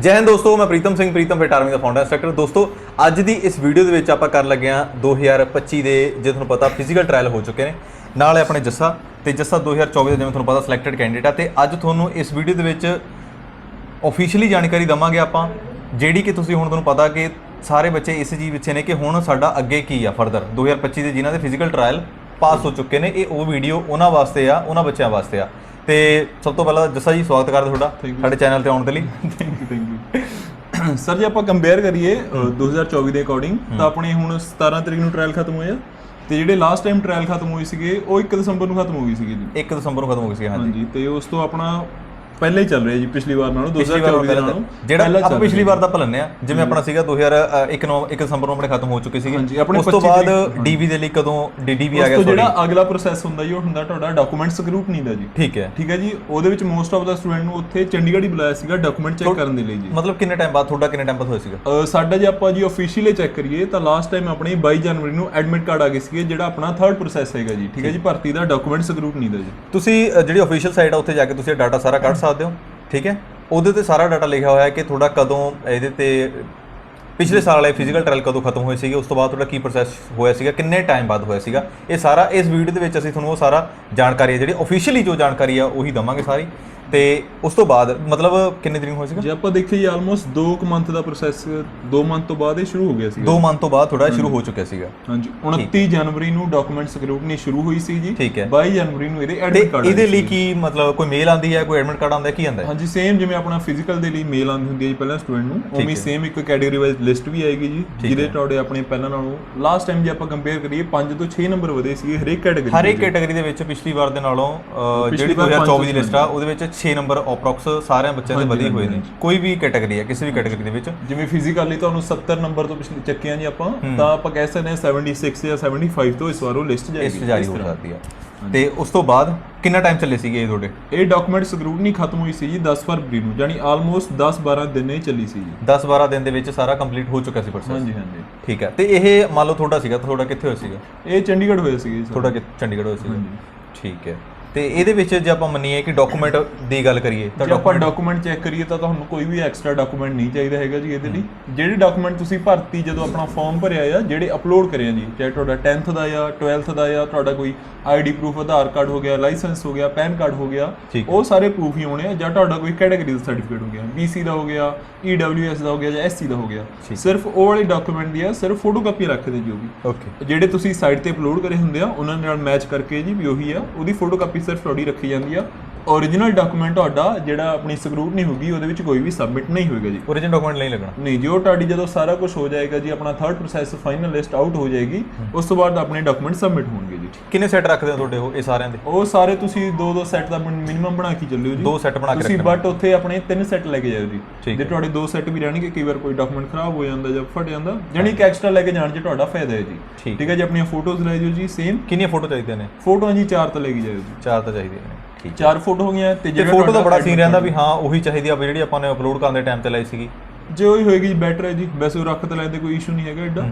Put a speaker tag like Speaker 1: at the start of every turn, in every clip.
Speaker 1: ਜੈ ਹਿੰਦ ਦੋਸਤੋ, ਮੈਂ ਪ੍ਰੀਤਮ ਸਿੰਘ, ਪ੍ਰੀਤਮ ਫਿਟ ਆਰਮੀ ਦਾ ਫਾਊਂਡਰ ਇੰਸਟ੍ਰਕਟਰ ਦੋਸਤੋ, ਅੱਜ ਦੀ ਇਸ ਵੀਡੀਓ ਦੇ ਵਿੱਚ ਆਪਾਂ ਕਰਨ ਲੱਗੇ ਹਾਂ 2025 ਦੇ, ਜੇ ਤੁਹਾਨੂੰ ਪਤਾ ਫਿਜ਼ੀਕਲ ਟ੍ਰਾਇਲ ਹੋ ਚੁੱਕੇ ਨੇ। ਨਾਲ ਹੈ ਆਪਣੇ ਜੱਸਾ, ਤੇ ਜੱਸਾ 2024 ਦੇ, ਜਿਵੇਂ ਤੁਹਾਨੂੰ ਪਤਾ ਸਿਲੈਕਟਡ ਕੈਂਡੀਡੇਟ ਆ। ਤੇ ਅੱਜ ਤੁਹਾਨੂੰ ਇਸ ਵੀਡੀਓ ਦੇ ਵਿੱਚ ਆਫੀਸ਼ੀਅਲੀ ਜਾਣਕਾਰੀ ਦਵਾਂਗੇ ਆਪਾਂ, ਜਿਹੜੀ ਕਿ ਤੁਸੀਂ ਹੁਣ ਤੁਹਾਨੂੰ ਪਤਾ ਕਿ ਸਾਰੇ ਬੱਚੇ ਇਸ ਚੀਜ਼ ਵਿੱਚ ਨੇ ਕਿ ਹੁਣ ਸਾਡਾ ਅੱਗੇ ਕੀ ਆ ਫਰਦਰ 2025 ਦੇ ਜਿਨ੍ਹਾਂ ਦੇ ਫਿਜ਼ੀਕਲ ਟ੍ਰਾਇਲ ਪਾਸ ਹੋ ਚੁੱਕੇ ਨੇ, ਇਹ ਉਹ ਵੀਡੀਓ ਉਹਨਾਂ ਵਾਸਤੇ ਆ, ਉਹਨਾਂ ਬੱਚਿਆਂ ਵਾਸਤੇ ਆ। ਤੇ ਸਭ ਤੋਂ ਪਹਿਲਾਂ ਜੱਸਾ ਜੀ ਸਵਾਗਤ ਕਰਦੇ ਤੁਹਾਡਾ. ਸਾਡੇ ਚੈਨਲ ਤੇ ਆਉਣ ਦੇ ਲਈ।
Speaker 2: Thank you thank you sir ਜੇ ਆਪਾਂ ਕੰਪੇਅਰ ਕਰੀਏ ਅ, 2024 ਦੇ ਅਕੋਰਡਿੰਗ ਤਾਂ ਆਪਣੇ ਹੁਣ 17 ਤਰੀਕ ਨੂੰ ਟ੍ਰਾਇਲ ਖਤਮ ਹੋਇਆ ਤੇ ਜਿਹੜੇ ਲਾਸਟ ਟਾਈਮ ਟ੍ਰਾਇਲ ਖਤਮ ਹੋਈ ਸੀਗੇ ਉਹ 1 ਦਸੰਬਰ ਨੂੰ ਖਤਮ ਹੋ ਗਈ ਸੀਗੀ ਜੀ।
Speaker 1: 1 ਦਸੰਬਰ ਨੂੰ ਖਤਮ ਹੋ ਗਈ ਸੀ ਹਾਂਜੀ
Speaker 2: ਤੇ ਉਸ ਤੋਂ ਆਪਣਾ ਪਹਿਲਾਂ ਹੀ ਚੱਲ ਰਿਹਾ ਜੀ ਪਿਛਲੀ ਵਾਰ ਨਾਲੋਂ
Speaker 1: ਪਿਛਲੀ ਵਾਰ
Speaker 2: 2024 ਦੇ ਨਾਲੋਂ
Speaker 1: ਜਿਹੜਾ ਆਪਾਂ ਪਿਛਲੀ ਵਾਰ ਦਾ ਭਲੰਨੇ ਆ ਜਿਵੇਂ ਆਪਣਾ ਸੀਗਾ 2001 ਨੂੰ 1 ਦਸੰਬਰ ਨੂੰ ਆਪਣੇ ਖਤਮ ਹੋ ਚੁੱਕੇ ਸੀਗੇ। ਉਸ ਤੋਂ
Speaker 2: 25
Speaker 1: ਬਾਅਦ ਡੀਵੀ ਦੇ ਲਈ ਕਦੋਂ ਡੀਡੀਵੀ ਆ
Speaker 2: ਉਸ
Speaker 1: ਗਿਆ
Speaker 2: ਤੋਂ
Speaker 1: sorry।
Speaker 2: ਜਿਹੜਾ ਅਗਲਾ ਪ੍ਰੋਸੈਸ ਹੁੰਦਾ ਜੀ ਉਹ ਹੁੰਦਾ ਤੁਹਾਡਾ ਡਾਕੂਮੈਂਟ ਸਕਰੂਟਨੀ ਦਾ ਜੀ।
Speaker 1: ਠੀਕ ਹੈ।
Speaker 2: ਠੀਕ ਹੈ ਜੀ ਉਹਦੇ ਵਿੱਚ ਮੋਸਟ ਆਫ ਦਾ ਸਟੂਡੈਂਟ ਨੂੰ ਉੱਥੇ ਚੰਡੀਗੜ੍ਹ ਹੀ ਬੁਲਾਇਆ ਸੀਗਾ ਡਾਕੂਮੈਂਟ ਚੈੱਕ ਕਰਨ ਦੇ ਲਈ ਜੀ।
Speaker 1: ਮਤਲਬ ਕਿੰਨੇ ਟਾਈਮ ਬਾਅਦ ਤੁਹਾਡਾ ਕਿੰਨੇ ਟਾਈਮ ਬਾਅਦ ਹੋਇਆ ਸੀਗਾ?
Speaker 2: ਸਾਡਾ ਜੇ ਆਪਾਂ ਜੀ ਅਫੀਸ਼ੀਅਲੀ ਚੈੱਕ ਕਰੀਏ ਤਾਂ ਲਾਸਟ ਟਾਈਮ ਆਪਣੇ 22 ਜਨਵਰੀ ਨੂੰ ਐਡਮਿਟ ਕਾਰਡ ਆ ਗਏ ਸੀਗੇ ਜਿਹੜਾ ਆਪਣਾ ਥਰਡ ਪ੍ਰੋਸੈਸ ਹੈਗਾ ਜੀ। ਠੀਕ ਹੈ ਜੀ ਭਰਤੀ ਦਾ ਡਾਕੂਮੈਂਟ ਸਕਰੂਟਨੀ ਦਾ ਜੀ।
Speaker 1: ਤੁਸੀਂ ਜਿਹੜੀ ਅਫੀਸ਼ੀਅਲ ਸਾਈਟ ਆ ਉੱਥੇ ਜਾ ਕੇ ਤੁਸੀਂ ਡਾਟਾ ਸਾਰਾ ਕੱਢ ਸਕਦੇ ਹੋ, ਠੀਕ ਹੈ? ਉਹਦੇ ਤੇ ਸਾਰਾ ਡਾਟਾ ਲਿਖਿਆ ਹੋਇਆ ਹੈ ਕਿ ਤੁਹਾਡਾ ਕਦੋਂ ਇਹਦੇ ਤੇ, ਪਿਛਲੇ ਸਾਲ ਵਾਲੇ ਫਿਜ਼ੀਕਲ ਟ੍ਰਾਇਲ ਕਦੋਂ ਖਤਮ ਹੋਏ ਸੀਗੇ, ਉਸ ਤੋਂ ਬਾਅਦ ਤੁਹਾਡਾ ਕੀ ਪ੍ਰੋਸੈਸ ਹੋਇਆ ਸੀਗਾ, ਕਿੰਨੇ ਟਾਈਮ ਬਾਅਦ ਹੋਇਆ ਸੀਗਾ? ਇਹ ਸਾਰਾ, ਇਸ ਵੀਡੀਓ ਦੇ ਵਿੱਚ ਅਸੀਂ ਤੁਹਾਨੂੰ ਉਹ ਸਾਰਾ ਜਾਣਕਾਰੀ ਹੈ, ਜਿਹੜੀ ਅਫੀਸ਼ੀਅਲੀ ਜੋ ਜਾਣਕਾਰੀ ਆ ਉਹੀ ਦਵਾਂਗੇ ਸਾਰੀ। ਤੇ ਉਸ ਤੋਂ ਬਾਅਦ ਮਤਲਬ ਕਿੰਨੇ ਦਿਨ ਹੋਏ ਸੀਗਾ?
Speaker 2: ਜੇ ਆਪਾਂ ਦੇਖੀਏ ਆਲਮੋਸਟ 2 ਮੰਥ ਦਾ ਪ੍ਰੋਸੈਸ 2 ਮੰਥ ਤੋਂ ਬਾਅਦ ਇਹ ਸ਼ੁਰੂ ਹੋ ਗਿਆ ਸੀਗਾ।
Speaker 1: 2 ਮੰਥ ਤੋਂ ਬਾਅਦ ਤੁਹਾਡਾ ਸ਼ੁਰੂ ਹੋ ਚੁੱਕਿਆ ਸੀਗਾ।
Speaker 2: ਹਾਂਜੀ 29 ਜਨਵਰੀ ਨੂੰ ਡਾਕੂਮੈਂਟ ਸਕਰੂਟਨੀ ਸ਼ੁਰੂ ਹੋਈ ਸੀ ਜੀ।
Speaker 1: ਠੀਕ ਹੈ।
Speaker 2: 22 ਜਨਵਰੀ ਨੂੰ ਇਹਦੇ ਐਡਮਿਟ ਕਾਰਡ
Speaker 1: ਇਹਦੇ ਲਈ ਕੀ ਮਤਲਬ ਕੋਈ ਮੇਲ ਆਂਦੀ ਹੈ ਕੋਈ ਐਡਮਿਟ ਕਾਰਡ ਆਂਦਾ ਕੀ ਆਂਦਾ
Speaker 2: ਹਾਂਜੀ ਸੇਮ ਜਿਵੇਂ ਆਪਣਾ ਫਿਜ਼ੀਕਲ ਦੇ ਲਈ ਮੇਲ ਆਉਂਦੀ ਹੁੰਦੀ ਹੈ ਜੀ ਪਹਿਲਾਂ ਸਟੂਡੈਂਟ ਨੂੰ ਉਵੇਂ ਸੇਮ ਇੱਕ ਕੈਟਾਗਰੀ ਵਾਈਜ਼ ਲਿਸਟ ਵੀ ਆਏਗੀ ਜੀ ਜਿਹਦੇ ਤੁਹਾਡੇ ਆਪਣੇ ਪਹਿਲਾਂ ਨਾਲੋਂ ਲਾਸਟ ਟਾਈਮ ਜੇ ਆਪਾਂ ਕੰਪੇਅਰ ਕਰੀਏ 5 ਤੋਂ 6 ਨੰਬਰ ਵਧੇ ਸੀਗੇ ਹਰੇਕ ਕੈਟਾਗਰੀ
Speaker 1: ਹਰ ਇੱਕ ਕੈਟਾਗਰੀ ਦੇ ਵਿੱਚ ਪਿਛਲੀ ਵਾਰ ਦੇ ਨਾਲੋਂ ਜਿਹੜੀ
Speaker 2: ਵਾਰ
Speaker 1: 2024 ਦੀ ਲਿਸਟ ਆ ਉਹਦੇ ਵਿੱਚ 6 ਨੰਬਰ ਅਪਰੋਕਸ ਸਾਰਿਆਂ ਬੱਚਿਆਂ ਦੇ ਵਧੇ ਹੋਏ ਨੇ। ਕੋਈ ਵੀ ਕੈਟਾਗਰੀ ਹੈ ਕਿਸੇ ਵੀ ਕੈਟਾਗਰੀ ਦੇ ਵਿੱਚ।
Speaker 2: ਜਿਵੇਂ ਫਿਜ਼ੀਕਲੀ ਤੁਹਾਨੂੰ 70 ਨੰਬਰ ਤੋਂ ਪਿਛਲੇ ਚੱਕੇ ਆ ਜੀ ਆਪਾਂ ਤਾਂ ਆਪਾਂ ਕਹਿ ਸਕਦੇ ਹਾਂ 76 ਜਾਂ 75 ਤੋਂ ਇਸ ਵਾਰ ਉਹ ਲਿਸਟ ਜਾਏਗੀ
Speaker 1: ਲਿਸਟ ਜਾਰੀ ਹੋ ਸਕਦੀ ਆ ਤੇ ਉਸ ਤੋਂ ਬਾਅਦ ਕਿੰਨਾ ਟਾਈਮ ਚੱਲੇ ਸੀਗੇ ਇਹ ਤੁਹਾਡੇ?
Speaker 2: ਇਹ ਡਾਕੂਮੈਂਟ ਸਕਰੂਟਨੀ ਖਤਮ ਹੋਈ ਸੀ ਜੀ 10 ਫਰਵਰੀ ਨੂੰ ਯਾਨੀ ਆਲਮੋਸਟ 10-12 ਦਿਨ ਇਹ ਚੱਲੀ ਸੀ ਜੀ।
Speaker 1: 10-12 ਦਿਨ ਦੇ ਵਿੱਚ ਸਾਰਾ ਕੰਪਲੀਟ ਹੋ ਚੁੱਕਿਆ ਸੀ ਪ੍ਰੋਸੈਸ
Speaker 2: ਹਾਂਜੀ ਹਾਂਜੀ।
Speaker 1: ਠੀਕ ਹੈ। ਤੇ ਇਹ ਮੰਨ ਲਓ ਤੁਹਾਡਾ ਸੀਗਾ ਤੁਹਾਡਾ ਕਿੱਥੇ ਹੋਇਆ ਸੀਗਾ?
Speaker 2: ਇਹ ਚੰਡੀਗੜ੍ਹ ਹੋਇਆ ਸੀ ਜੀ
Speaker 1: ਤੁਹਾਡਾ ਕਿ- ਚੰਡੀਗੜ੍ਹ ਹੋਇਆ ਸੀਗਾ। ਠੀਕ ਹੈ। ਤੇ ਇਹਦੇ ਵਿੱਚ ਜੇ ਆਪਾਂ ਮੰਨੀਏ ਕਿ ਡਾਕੂਮੈਂਟ ਦੀ ਗੱਲ ਕਰੀਏ ਤਾਂ
Speaker 2: ਜੇ ਆਪਾਂ ਡਾਕੂਮੈਂਟ ਚੈੱਕ ਕਰੀਏ ਤਾਂ ਤੁਹਾਨੂੰ ਕੋਈ ਵੀ ਐਕਸਟਰਾ ਡਾਕੂਮੈਂਟ ਨਹੀਂ ਚਾਹੀਦਾ ਹੈਗਾ ਜੀ ਇਹਦੇ ਲਈ। ਜਿਹੜੇ ਡਾਕੂਮੈਂਟ ਤੁਸੀਂ ਭਰਤੀ ਜਦੋਂ ਆਪਣਾ ਫਾਰਮ ਭਰਿਆ ਆ ਜਿਹੜੇ ਅਪਲੋਡ ਕਰੇ ਆ ਜੀ ਚਾਹੇ ਤੁਹਾਡਾ 10th ਦਾ ਜਾਂ 12th ਦਾ ਜਾਂ ਤੁਹਾਡਾ ਕੋਈ ਆਈਡੀ ਪ੍ਰੂਫ ਆਧਾਰ ਕਾਰਡ ਹੋ ਗਿਆ ਲਾਇਸੈਂਸ ਹੋ ਗਿਆ ਪੈਨ ਕਾਰਡ ਹੋ ਗਿਆ ਉਹ ਸਾਰੇ ਪ੍ਰੂਫ ਹੀ ਹੋਣੇ ਆ ਜਾਂ ਤੁਹਾਡਾ ਕੋਈ ਕੈਟਾਗਰੀ ਦਾ ਸਰਟੀਫਿਕੇਟ ਹੋ ਗਿਆ। BC ਦਾ ਹੋ ਗਿਆ EWS ਦਾ ਹੋ ਗਿਆ ਜਾਂ SC ਦਾ ਹੋ ਗਿਆ। ਸਿਰਫ ਉਹ ਵਾਲੇ ਡਾਕੂਮੈਂਟ ਦੀ ਆ ਸਿਰਫ ਫੋਟੋਕਾਪੀ ਰੱਖਦੇ ਜੀ ਉਹ ਵੀ।
Speaker 1: ਓਕੇ
Speaker 2: ਜਿਹੜੇ ਤੁਸੀਂ ਸਾਈਟ ਤੇ ਅਪਲੋਡ ਕਰੇ ਹੁੰਦੇ ਆ ਉਹਨਾਂ ਨਾਲ ਮੈਚ ਕਰਕੇ ਜੀ ਵੀ ਉਹੀ ਆ ਉਹਦੀ ਫੋਟੋਕਾਪੀ ਸਰ ਫਰੋਡੀ ਰੱਖੀ ਜਾਂਦੀ ਆ। Origignal ਡਾਕੂਮੈਂਟ ਤੁਹਾਡਾ ਜਿਹੜਾ ਆਪਣੀ ਸਕਰੂਟਨੀ ਹੋਗੀ ਉਹਦੇ ਵਿੱਚ ਕੋਈ ਵੀ ਸਬਮਿਟ ਨਹੀਂ ਹੋਏਗਾ ਜੀ।
Speaker 1: ਓਰੀਜਨਲ ਡਾਕੂਮੈਂਟ ਨਹੀਂ ਲੱਗਣਾ।
Speaker 2: ਨਹੀਂ ਜੋ ਤੁਹਾਡੀ ਜਦੋਂ ਸਾਰਾ ਕੁਝ ਹੋ ਜਾਏਗਾ ਜੀ ਆਪਣਾ third process final list out ਹੋ ਜਾਏਗੀ ਉਸ ਤੋਂ ਬਾਅਦ ਆਪਣੇ ਡਾਕੂਮੈਂਟ ਸਬਮਿਟ ਹੋਣਗੇ ਜੀ।
Speaker 1: ਕਿੰਨੇ ਸੈੱਟ ਰੱਖਦੇ ਹੋ ਤੁਹਾਡੇ ਉਹ ਇਹ ਸਾਰਿਆਂ ਦੇ?
Speaker 2: ਉਹ ਸਾਰੇ ਤੁਸੀਂ ਦੋ ਦੋ ਸੈੱਟ ਦਾ ਮਿਨੀਮਮ ਬਣਾ ਕੇ ਚੱਲਿਓ ਜੀ।
Speaker 1: ਦੋ set ਬਣਾ ਕੇ
Speaker 2: ਤੁਸੀਂ। ਬਟ ਉੱਥੇ ਆਪਣੇ ਤਿੰਨ ਸੈੱਟ ਲੈ ਕੇ ਜਾਓ ਜੀ। ਜੇ ਤੁਹਾਡੇ ਦੋ ਸੈੱਟ ਵੀ ਰਹਿਣਗੇ ਕਈ ਵਾਰ ਕੋਈ ਡਾਕੂਮੈਂਟ ਖਰਾਬ ਹੋ ਜਾਂਦਾ ਜਾਂ ਫਟ ਜਾਂਦਾ ਜਾਨੀ ਕਿ ਐਕਸਟਰਾ ਲੈ ਕੇ ਜਾਣ 'ਚ ਤੁਹਾਡਾ ਫਾਇਦਾ ਹੈ ਜੀ।
Speaker 1: ਠੀਕ
Speaker 2: ਹੈ। ਜੀ ਆਪਣੀਆਂ ਫੋਟੋਜ਼ ਲੈ ਜਾਓ ਜੀ ਸੇਮ
Speaker 1: ਕਿੰਨੀਆਂ ਫੋਟੋ ਚਾਹੀਦੀਆਂ ਨੇ?
Speaker 2: ਫੋਟੋਆਂ ਜੀ ਚਾਰ ਤਾਂ ਲੈ ਕੇ ਜਾਓ ਜੀ।
Speaker 1: ਚਾਰ ਤਾਂ ਚਾਹੀਦੀਆਂ ਨੇ।
Speaker 2: ਚਾਰ ਫੋਟੋ ਹੋ ਗਈਆਂ ਤੇ
Speaker 1: ਤੇ
Speaker 2: ਜਿਹੜਾ
Speaker 1: ਫੋਟੋ ਦਾ ਬੜਾ ਸੀਨ ਰਹਿੰਦਾ ਵੀ ਹਾਂ ਉਹੀ ਚਾਹੀਦੀ ਆ ਵੀ ਜਿਹੜੀ ਆਪਾਂ ਨੇ ਅਪਲੋਡ ਕਰਨ ਦੇ ਟਾਈਮ ਤੇ ਲਈ ਸੀਗੀ।
Speaker 2: ਜੇ ਉਹੀ ਹੋਏਗੀ ਬੈਟਰ ਹੈ ਜੀ। ਵੈਸੇ ਉਹ ਰੱਖ ਤਾਂ ਲੈਂਦੇ ਕੋਈ ਇਸ਼ੂ ਨਹੀਂ ਹੈਗਾ ਐਡਾ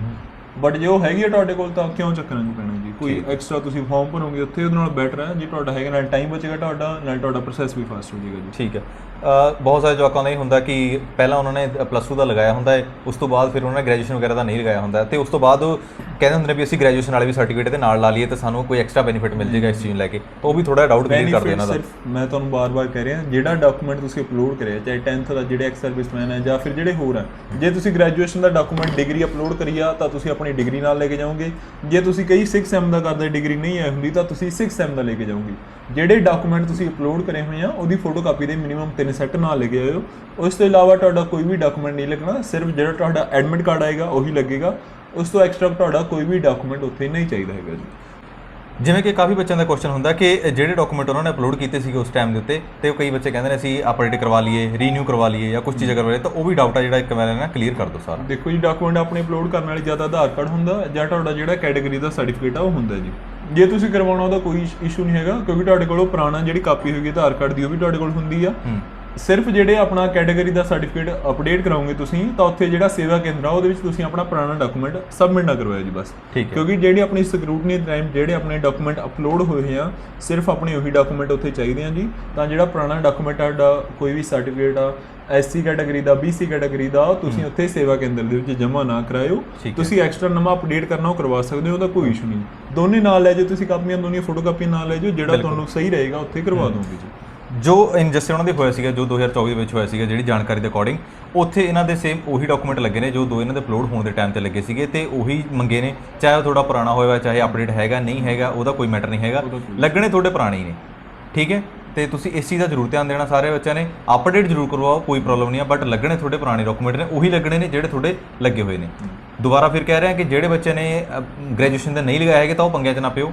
Speaker 2: ਬਟ ਜੇ ਉਹ ਹੈਗੀ ਹੈ ਤੁਹਾਡੇ ਕੋਲ ਤਾਂ ਕਿਉਂ ਚੱਕਰਾਂ ਨੂੰ ਪੈਣਾ ਜੀ? ਕੋਈ ਐਕਸਟਰਾ ਤੁਸੀਂ ਫਾਰਮ ਭਰੋਗੇ ਉੱਥੇ ਉਹਦੇ ਨਾਲ ਬੈਟਰ ਹੈ। ਜੇ ਤੁਹਾਡਾ ਹੈਗਾ ਨਾਲ ਟਾਈਮ ਬਚੇਗਾ ਤੁਹਾਡਾ ਨਾਲ ਤੁਹਾਡਾ ਪ੍ਰੋਸੈਸ ਵੀ ਫਾਸਟ ਹੋ ਜਾਏਗਾ ਜੀ।
Speaker 1: ਠੀਕ ਹੈ। ਅ, ਬਹੁਤ ਸਾਰੇ ਜਵਾਕਾਂ ਦਾ ਇਹ ਹੁੰਦਾ ਕਿ ਪਹਿਲਾਂ ਉਹਨਾਂ ਨੇ ਪਲੱਸ 2 ਦਾ ਲਗਾਇਆ ਹੁੰਦਾ ਹੈ ਉਸ ਤੋਂ ਬਾਅਦ ਫਿਰ ਉਹਨਾਂ ਨੇ ਗ੍ਰੈਜੂਏਸ਼ਨ ਵਗੈਰਾ ਦਾ ਨਹੀਂ ਲਗਾਇਆ ਹੁੰਦਾ। ਤੇ ਉਸ ਤੋਂ ਬਾਅਦ ਉਹ ਕਹਿੰਦੇ ਹੁੰਦੇ ਨੇ ਵੀ ਅਸੀਂ ਗ੍ਰੈਜੂਏਸ਼ਨ ਵਾਲੇ ਵੀ ਸਰਟੀਫਿਕੇਟ ਦੇ ਨਾਲ ਲਾ ਲਈਏ ਤਾਂ ਸਾਨੂੰ ਕੋਈ ਐਕਸਟਰਾ ਬੈਨੀਫਿਟ ਮਿਲ ਜਾਏਗਾ ਇਸ ਚੀਜ਼ ਨੂੰ ਲੈ ਕੇ। ਤਾਂ ਉਹ ਵੀ ਥੋੜਾ ਡਾਊਟ ਕਲੀਅਰ ਕਰਦੇ ਇਹਨਾਂ ਦਾ।
Speaker 2: ਸਿਰਫ, ਮੈਂ ਤੁਹਾਨੂੰ ਬਾਰ-ਬਾਰ ਕਹਿ ਰਿਹਾ, ਜਿਹੜਾ ਡਾਕੂਮੈਂਟ ਤੁਸੀਂ ਅਪਲੋਡ ਕਰਿਆ, ਚਾਹੇ 10th ਦਾ, ਜਿਹੜੇ ਐਕਸ ਸਰਵਿਸਮੈਨ ਹੈ ਜਾਂ ਫਿਰ ਜਿਹੜੇ ਹੋਰ ਹੈ, ਜੇ ਤੁਸੀਂ ਗ੍ਰੈਜੂਏਸ਼ਨ ਦਾ ਡਾਕੂਮੈਂਟ ਡਿਗਰੀ ਅਪਲੋਡ ਕਰੀ ਤਾਂ ਤੁਸੀਂ ਆਪਣੀ ਡਿਗਰੀ ਨਾਲ ਲੈ ਕੇ ਜਾਓਗੇ। ਜੇ ਤੁਸੀਂ ਕਈ 6M ਦਾ ਕਰਦੇ ਡਿਗਰੀ ਨਹੀਂ ਆਈ ਹੁੰਦੀ, ਤਾਂ ਤੁਸੀਂ 6M ਦਾ ਲੈ ਕੇ ਜਾਓਗੇ। ਜਿਹੜੇ ਡਾਕੂਮੈਂਟ ਤੁਸੀਂ ਅਪਲੋਡ ਕਰੇ ਹੋਏ ਆ, ਉਹਦੀ ਫੋਟੋਕਾਪੀ ਦੇ ਮਿਨੀਮਮ 3 ਸੈੱਟ ਨਾਲ ਲੈ ਕੇ ਆਇਓ। ਉਸ ਤੋਂ ਇਲਾਵਾ ਤੁਹਾਡਾ ਕੋਈ ਵੀ ਡਾਕੂਮੈਂਟ ਨਹੀਂ ਲੱਗਣਾ, ਸਿਰਫ ਜਿਹੜਾ ਤੁਹਾਡਾ ਐਡਮਿਟ ਕਾਰਡ ਆਏਗਾ, ਉਹੀ ਲੱਗੇਗਾ। ਉਸ ਤੋਂ ਐਕਸਟਰਾ ਤੁਹਾਡਾ ਕੋਈ ਵੀ ਡਾਕੂਮੈਂਟ ਉੱਥੇ ਨਹੀਂ ਚਾਹੀਦਾ ਹੈਗਾ ਜੀ।
Speaker 1: ਜਿਵੇਂ ਕਿ ਕਾਫੀ ਬੱਚਿਆਂ ਦਾ ਕੁਐਸਚਨ ਹੁੰਦਾ ਕਿ ਜਿਹੜੇ ਡਾਕੂਮੈਂਟ ਉਹਨਾਂ ਨੇ ਅਪਲੋਡ ਕੀਤੇ ਸੀਗੇ ਉਸ ਟਾਈਮ ਦੇ ਉੱਤੇ ਤੇ ਉਹ ਕਈ ਬੱਚੇ ਕਹਿੰਦੇ ਨੇ ਅਸੀਂ ਅਪਡੇਟ ਕਰਵਾ ਲਈਏ ਰੀਨਿਊ ਕਰਵਾ ਲਈਏ ਜਾਂ ਕੁਝ ਚੀਜ਼ਾਂ ਕਰਵਾ ਲਈਏ ਤਾਂ ਉਹ ਵੀ ਡਾਊਟ ਆ ਜਿਹੜਾ ਇੱਕ ਵਾਰ ਨਾ ਕਲੀਅਰ ਕਰ ਦਿਓ ਸਾਰਾ।
Speaker 2: ਦੇਖੋ ਜੀ ਡਾਕੂਮੈਂਟ ਆਪਣੇ ਅਪਲੋਡ ਕਰਨ ਵਾਲੀ ਜ਼ਿਆਦਾ ਆਧਾਰ ਕਾਰਡ ਹੁੰਦਾ ਜਾਂ ਤੁਹਾਡਾ ਜਿਹੜਾ ਕੈਟਾਗਰੀ ਦਾ ਸਰਟੀਫਿਕੇਟ ਆ ਉਹ ਹੁੰਦਾ ਜੀ। ਜੇ ਤੁਸੀਂ ਕਰਵਾਉਣਾ ਉਹਦਾ ਕੋਈ ਇਸ਼ੂ ਨਹੀਂ ਹੈਗਾ ਕਿਉਂਕਿ ਤੁਹਾਡੇ ਕੋਲ ਉਹ ਪੁਰਾਣਾ ਜਿਹੜੀ ਕਾਪੀ ਹੋਏਗੀ ਆਧਾਰ ਕਾਰਡ ਦੀ ਉਹ ਵੀ ਤੁਹਾਡੇ ਕੋਲ ਹੁੰਦੀ ਆ।
Speaker 1: ਹੂੰ।
Speaker 2: ਸਿਰਫ ਜਿਹੜੇ ਆਪਣਾ ਕੈਟਾਗਰੀ ਦਾ ਸਰਟੀਫਿਕੇਟ ਅਪਡੇਟ ਕਰਾਉਂਗੇ ਤੁਸੀਂ ਤਾਂ ਉੱਥੇ ਜਿਹੜਾ ਸੇਵਾ ਕੇਂਦਰ ਆ ਉਹਦੇ ਵਿੱਚ ਤੁਸੀਂ ਆਪਣਾ ਪੁਰਾਣਾ ਡਾਕੂਮੈਂਟ ਸਬਮਿਟ ਨਾ ਕਰਵਾਇਆ ਜੀ ਬਸ। ਕਿਉਂਕਿ ਜਿਹੜੀ ਆਪਣੀ ਸਕਰੂਟਨੀ ਟਾਈਮ ਜਿਹੜੇ ਆਪਣੇ ਡਾਕੂਮੈਂਟ ਅਪਲੋਡ ਹੋਏ ਆ ਸਿਰਫ ਆਪਣੇ ਉਹੀ ਡਾਕੂਮੈਂਟ ਉੱਥੇ ਚਾਹੀਦੇ ਆ ਜੀ। ਤਾਂ ਜਿਹੜਾ ਪੁਰਾਣਾ ਡਾਕੂਮੈਂਟ ਤੁਹਾਡਾ ਕੋਈ ਵੀ ਸਰਟੀਫਿਕੇਟ ਆ ਐਸਸੀ ਕੈਟਾਗਰੀ ਦਾ ਬੀਸੀ ਕੈਟਾਗਰੀ ਦਾ ਤੁਸੀਂ ਉੱਥੇ ਸੇਵਾ ਕੇਂਦਰ ਦੇ ਵਿੱਚ ਜਮ੍ਹਾਂ ਨਾ ਕਰਾਇਓ। ਤੁਸੀਂ ਐਕਸਟਰਾ ਨਵਾਂ ਅਪਡੇਟ ਕਰਨਾ ਉਹ ਕਰਵਾ ਸਕਦੇ ਹੋ ਉਹਦਾ ਕੋਈ ਇਸ਼ੂ ਨਹੀਂ। ਦੋਨੇ ਨਾਲ ਲੈ ਜਾਓ ਤੁਸੀਂ ਕਾਪੀਆਂ ਦੋਨੀਆਂ ਫੋਟੋ ਕਾਪੀਆਂ ਨਾਲ ਲੈ ਜਾਓ ਜਿਹੜਾ ਤੁਹਾਨੂੰ ਸਹੀ ਰਹੇਗਾ ਉੱਥੇ ਕਰਵਾ ਦੋਗੇ ਜੀ।
Speaker 1: ਜੋ ਇਨਜਸਟਿਸ ਉਹਨਾਂ ਦੇ ਹੋਇਆ ਸੀਗਾ ਜੋ 2024 ਦੇ ਵਿੱਚ ਹੋਇਆ ਸੀਗਾ ਜਿਹੜੀ ਜਾਣਕਾਰੀ ਦੇ ਅਕੋਰਡਿੰਗ ਉੱਥੇ ਇਹਨਾਂ ਦੇ ਸੇਮ ਉਹੀ ਡਾਕੂਮੈਂਟ ਲੱਗੇ ਨੇ ਜੋ ਦੋ ਇਹਨਾਂ ਦੇ ਅਪਲੋਡ ਹੋਣ ਦੇ ਟਾਈਮ ਤੇ ਲੱਗੇ ਸੀਗੇ ਤੇ ਉਹੀ ਮੰਗੇ ਨੇ ਚਾਹੇ ਉਹ ਥੋੜਾ ਪੁਰਾਣਾ ਹੋਇਆ ਚਾਹੇ ਅਪਡੇਟ ਹੈਗਾ ਨਹੀਂ ਹੈਗਾ ਉਹਦਾ ਕੋਈ ਮੈਟਰ ਨਹੀਂ ਹੈਗਾ। ਲੱਗਣੇ ਤੁਹਾਡੇ ਪੁਰਾਣੇ ਹੀ ਨੇ ਠੀਕ ਹੈ? ਤੇ ਤੁਸੀਂ ਇਸ ਚੀਜ਼ ਦਾ ਜ਼ਰੂਰ ਧਿਆਨ ਦੇਣਾ ਸਾਰੇ ਬੱਚਿਆਂ ਨੇ ਅਪਡੇਟ ਜ਼ਰੂਰ ਕਰਵਾਓ ਕੋਈ ਪ੍ਰੋਬਲਮ ਨਹੀਂ ਆ ਬਟ ਲੱਗਣੇ ਤੁਹਾਡੇ ਪੁਰਾਣੇ ਡਾਕੂਮੈਂਟ ਨੇ ਉਹੀ ਲੱਗਣੇ ਨੇ ਜਿਹੜੇ ਤੁਹਾਡੇ ਲੱਗੇ ਹੋਏ ਨੇ। ਦੁਬਾਰਾ ਫਿਰ ਕਹਿ ਰਿਹਾ ਕਿ ਜਿਹੜੇ ਬੱਚੇ ਨੇ ਗ੍ਰੈਜੂਏਸ਼ਨ ਦਾ ਨਹੀਂ ਲਗਾਇਆ ਹੈਗਾ ਤਾਂ ਉਹ ਪੰਗਿਆਂ 'ਚ ਨਾ ਪਿਓ।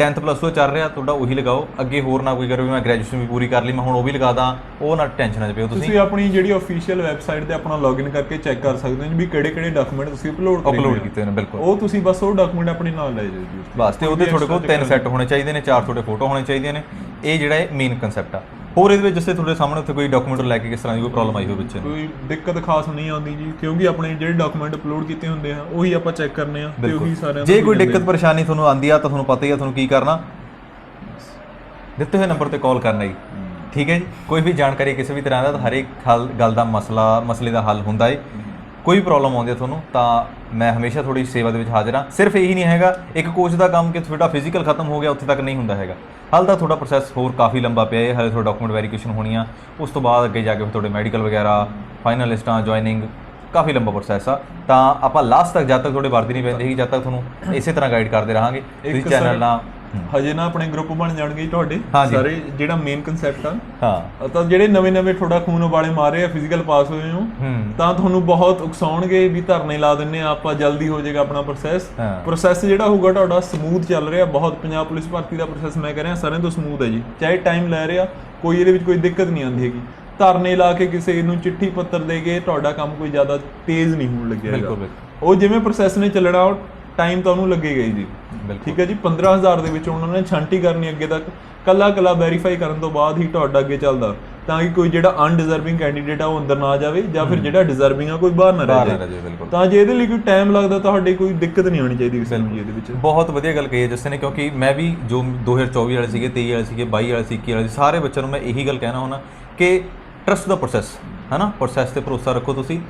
Speaker 1: 10th ਪਲੱਸ 2 ਚੱਲ ਰਿਹਾ ਤੁਹਾਡਾ ਉਹੀ ਲਗਾਓ। ਅੱਗੇ ਹੋਰ ਨਾ ਕੋਈ ਕਰੋ ਵੀ ਮੈਂ ਗ੍ਰੈਜੂਏਸ਼ਨ ਵੀ ਪੂਰੀ ਕਰ ਲਈ ਮੈਂ ਹੁਣ ਉਹ ਵੀ ਲਗਾ ਦਾਂ। ਉਹ ਨਾ ਟੈਨਸ਼ਨ 'ਚ ਪਿਓ ਤੁਸੀਂ।
Speaker 2: ਤੁਸੀਂ ਆਪਣੀ ਜਿਹੜੀ ਅਫੀਸ਼ੀਅਲ ਵੈਬਸਾਈਟ ਤੇ ਆਪਣਾ ਲੌਗਇਨ ਕਰਕੇ ਚੈੱਕ ਕਰ ਸਕਦੇ ਹੋ ਵੀ ਕਿਹੜੇ ਕਿਹੜੇ ਡਾਕੂਮੈਂਟ ਤੁਸੀਂ ਅਪਲੋਡ ਕਰੇ
Speaker 1: ਅਪਲੋਡ। ਕੀਤੇ ਨੇ ਬਿਲਕੁਲ।
Speaker 2: ਉਹ ਤੁਸੀਂ ਬਸ ਉਹ ਡਾਕੂਮੈਂਟ ਆਪਣੇ ਨਾਲ ਲੈ ਜਾਓ ਜੀ।
Speaker 1: ਬਸ ਤੇ ਉਹਦੇ ਤੁਹਾਡੇ ਕੋਲ ਤਿੰਨ ਸੈੱਟ ਹੋਣੇ ਚਾਹੀਦੇ ਨੇ ਚਾਰ ਤੁਹਾਡੇ ਫੋਟੋ ਹੋਣੇ ਚਾਹੀਦੀਆਂ ਨੇ। ਇਹ ਜਿਹੜਾ ਹੈ ਮੇਨ ਕਨਸੈਪਟ ਆ। ਹੋਰ ਇਹਦੇ ਵਿੱਚ ਜਿਵੇਂ ਤੁਹਾਡੇ ਸਾਹਮਣੇ ਉੱਥੇ ਕੋਈ ਡਾਕੂਮੈਂਟ ਲੈ ਕੇ ਕਿਸ ਤਰ੍ਹਾਂ ਦੀ ਕੋਈ ਪ੍ਰੋਬਲਮ ਆਈ ਹੋਵੇ ਬੱਚੇ ਨੂੰ
Speaker 2: ਕੋਈ ਦਿੱਕਤ ਖਾਸ ਨਹੀਂ ਆਉਂਦੀ ਜੀ ਕਿਉਂਕਿ ਆਪਣੇ ਜਿਹੜੇ ਡਾਕੂਮੈਂਟ ਅਪਲੋਡ ਕੀਤੇ ਹੁੰਦੇ ਆ ਉਹੀ ਆਪਾਂ ਚੈੱਕ ਕਰਨੇ ਆ ਤੇ ਉਹੀ ਸਾਰਿਆਂ
Speaker 1: ਜੇ ਕੋਈ ਦਿੱਕਤ ਪਰੇਸ਼ਾਨੀ ਤੁਹਾਨੂੰ ਆਂਦੀ ਆ ਤਾਂ ਤੁਹਾਨੂੰ ਪਤਾ ਹੀ ਆ ਤੁਹਾਨੂੰ ਕੀ ਕਰਨਾ। ਦਿੱਤੇ ਹੋਏ ਨੰਬਰ ਤੇ ਕਾਲ ਕਰਨਾ ਜੀ। ਠੀਕ ਹੈ ਜੀ? ਕੋਈ ਵੀ ਜਾਣਕਾਰੀ ਕਿਸੇ ਵੀ ਤਰ੍ਹਾਂ ਦਾ ਤਾਂ ਹਰੇਕ ਹੱਲ ਗੱਲ ਦਾ ਮਸਲਾ ਮਸਲੇ ਦਾ ਹੱਲ ਹੁੰਦਾ ਹੈ। ਕੋਈ ਪ੍ਰੋਬਲਮ ਆਉਂਦੀ ਹੈ ਤੁਹਾਨੂੰ ਤਾਂ ਮੈਂ ਹਮੇਸ਼ਾ ਤੁਹਾਡੀ ਸੇਵਾ ਦੇ ਵਿੱਚ ਹਾਜ਼ਰ ਹਾਂ। ਸਿਰਫ ਇਹੀ ਨਹੀਂ ਹੈਗਾ ਇੱਕ ਕੋਚ ਦਾ ਕੰਮ ਕਿ ਤੁਹਾਡਾ ਫਿਜ਼ੀਕਲ ਖਤਮ ਹੋ ਗਿਆ ਉੱਥੇ ਤੱਕ ਨਹੀਂ ਹੁੰਦਾ ਹੈਗਾ। ਹਾਲ ਤਾਂ ਤੁਹਾਡਾ ਪ੍ਰੋਸੈਸ ਹੋਰ ਕਾਫੀ ਲੰਬਾ ਪਿਆ ਹੈ ਹਾਲੇ ਤੁਹਾਡਾ ਡਾਕੂਮੈਂਟ ਵੈਰੀਫਿਕੇਸ਼ਨ ਹੋਣੀ ਆ। ਉਸ ਤੋਂ ਬਾਅਦ ਅੱਗੇ ਜਾ ਕੇ ਤੁਹਾਡੇ ਮੈਡੀਕਲ ਵਗੈਰਾ ਫਾਈਨਲ ਲਿਸਟਾਂ ਜੁਆਇਨਿੰਗ ਕਾਫੀ ਲੰਬਾ ਪ੍ਰੋਸੈਸ ਆ। ਤਾਂ ਆਪਾਂ ਲਾਸਟ ਤੱਕ ਜਦ ਤੱਕ ਤੁਹਾਡੇ ਵਰਦੀ ਨਹੀਂ ਪੈਂਦੀ ਜਦ ਤੱਕ ਤੁਹਾਨੂੰ ਇਸੇ ਤਰ੍ਹਾਂ ਗਾਈਡ ਕਰਦੇ ਰਹਾਂਗੇ। ਤੁਸੀਂ ਚੈਨਲ ਨਾਲ
Speaker 2: ਹਜੇ ਨਾ ਆਪਣੇ ਗਰੁੱਪ ਬਣ ਜਾਣਗੇ ਤੁਹਾਡੇ। ਸਾਰੇ ਜਿਹੜਾ ਮੇਨ ਕਨਸੈਪਟ ਆ।
Speaker 1: ਹਾਂ।
Speaker 2: ਤਾਂ ਜਿਹੜੇ ਨਵੇਂ ਨਵੇਂ ਤੁਹਾਡਾ ਖੂਨ ਵਾਲੇ ਮਾਰੇ ਆ ਫਿਜ਼ੀਕਲ ਪਾਸ ਹੋਏ ਹੋ ਤਾਂ ਤੁਹਾਨੂੰ ਬਹੁਤ ਉਕਸਾਉਣਗੇ ਵੀ ਧਰਨੇ ਲਾ ਦਿੰਨੇ ਆ ਆਪਾਂ ਜਲਦੀ ਹੋ ਜਾਏਗਾ ਆਪਣਾ ਪ੍ਰੋਸੈਸ। ਪ੍ਰੋਸੈਸ ਜਿਹੜਾ ਹੋਊਗਾ ਤੁਹਾਡਾ ਸਮੂਥ ਚੱਲ ਰਿਹਾ ਬਹੁਤ ਪੰਜਾਬ ਪੁਲਿਸ ਭਰਤੀ ਦਾ ਪ੍ਰੋਸੈਸ ਮੈਂ ਕਹਿ ਰਿਹਾ ਸਾਰਿਆਂ ਤੋਂ ਸਮੂਥ ਹੈ ਜੀ। ਚਾਹੇ ਟਾਈਮ ਲੈ ਰਿਹਾ ਕੋਈ ਇਹਦੇ ਵਿੱਚ ਕੋਈ ਦਿੱਕਤ ਨਹੀਂ ਆਉਂਦੀ ਹੈਗੀ। ਧਰਨੇ ਲਾ ਕੇ ਕਿਸੇ ਨੂੰ ਚਿੱਠੀ ਪੱਤਰ ਦੇ ਕੇ ਤੁਹਾਡਾ ਕੰਮ ਕੋਈ ਜ਼ਿਆਦਾ ਤੇਜ਼ ਨਹੀਂ ਹੋਣ ਲੱਗਿਆ
Speaker 1: ਬਿਲਕੁਲ।
Speaker 2: ਉਹ ਜਿਵੇਂ ਪ੍ਰੋਸੈਸ ਨੇ ਚੱਲਣਾ ਟਾਈਮ ਤਾਂ ਉਹਨੂੰ ਲੱਗੇਗਾ ਹੀ ਜੀ। ਠੀਕ ਹੈ ਜੀ 15000 ਦੇ ਵਿੱਚ ਉਹਨਾਂ ਨੇ ਛਾਂਟੀ ਕਰਨੀ ਅੱਗੇ ਤੱਕ। ਕੱਲਾ ਕੱਲਾ ਵੈਰੀਫਾਈ ਕਰਨ ਤੋਂ ਬਾਅਦ ਹੀ ਤੁਹਾਡਾ ਅੱਗੇ ਚੱਲਦਾ। ਤਾਂ ਕਿ ਕੋਈ ਜਿਹੜਾ ਅਨਡਿਜ਼ਰਵਿੰਗ ਕੈਂਡੀਡੇਟ ਆ ਉਹ ਅੰਦਰ ਨਾ ਜਾਵੇ ਜਾਂ ਫਿਰ ਜਿਹੜਾ ਡਿਜ਼ਰਵਿੰਗ ਆ ਕੋਈ ਬਾਹਰ ਨਾ ਰਹਿ
Speaker 1: ਬਿਲਕੁਲ।
Speaker 2: ਤਾਂ ਜੇ ਇਹਦੇ ਲਈ ਕੋਈ ਟਾਈਮ ਲੱਗਦਾ ਤੁਹਾਡੇ ਕੋਈ ਦਿੱਕਤ ਨਹੀਂ ਆਉਣੀ ਚਾਹੀਦੀ ਕਿਸੇ ਨੂੰ ਜੀ ਇਹਦੇ ਵਿੱਚ।
Speaker 1: ਬਹੁਤ ਵਧੀਆ ਗੱਲ ਕਹੀ ਹੈ ਜਿਸ ਨੇ ਕਿਉਂਕਿ ਮੈਂ ਵੀ ਜੋ 2024 ਵਾਲੇ ਸੀਗੇ 23 ਵਾਲੇ ਸੀਗੇ 22 ਵਾਲੇ ਸੀ 21 ਵਾਲੇ ਸੀ ਸਾਰੇ ਬੱਚਿਆਂ ਨੂੰ ਮੈਂ ਇਹੀ ਗੱਲ ਕਹਿਣਾ ਹੁੰਦਾ ਕਿ ਟਰਸਟ ਦਾ ਪ੍ਰੋਸੈਸ ਹੈ ਨਾ ਪ੍ਰੋਸੈਸ ਤੇ ਭਰੋਸਾ ਰੱਖੋ ਤੁਸੀਂ।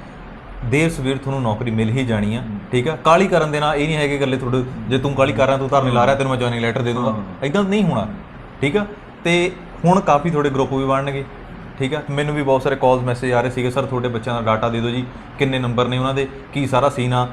Speaker 1: ਦੇਰ ਸਵੇਰ ਤੁਹਾਨੂੰ ਨੌਕਰੀ ਮਿਲ ਹੀ ਜਾਣੀ ਆ ਠੀਕ ਆ? ਕਾਲੀ ਕਰਨ ਦੇ ਨਾਲ ਇਹ ਨਹੀਂ ਹੈ ਕਿ ਗੱਲੇ ਤੁਹਾਡੇ ਜੇ ਤੂੰ ਕਾਲੀ ਕਰ ਰਿਹਾ ਤੂੰ ਧਰਨੇ ਲਾ ਰਿਹਾ ਤੈਨੂੰ ਮੈਂ ਜੁਆਇਨਿੰਗ ਲੈਟਰ ਦੇ ਦੂੰਗਾ। ਇਦਾਂ ਨਹੀਂ ਹੋਣਾ ਠੀਕ ਆ? ਤੇ ਹੁਣ ਕਾਫੀ ਤੁਹਾਡੇ ਗਰੁੱਪ ਵੀ ਬਣਨਗੇ ਠੀਕ ਆ? ਮੈਨੂੰ ਵੀ ਬਹੁਤ ਸਾਰੇ ਕਾਲਸ ਮੈਸੇਜ ਆ ਰਹੇ ਸੀਗੇ ਸਰ ਤੁਹਾਡੇ ਬੱਚਿਆਂ ਦਾ ਡਾਟਾ ਦੇ ਦਿਓ ਜੀ ਕਿੰਨੇ ਨੰਬਰ ਨੇ ਉਹਨਾਂ ਦੇ ਕੀ ਸਾਰਾ ਸੀਨ ਆ?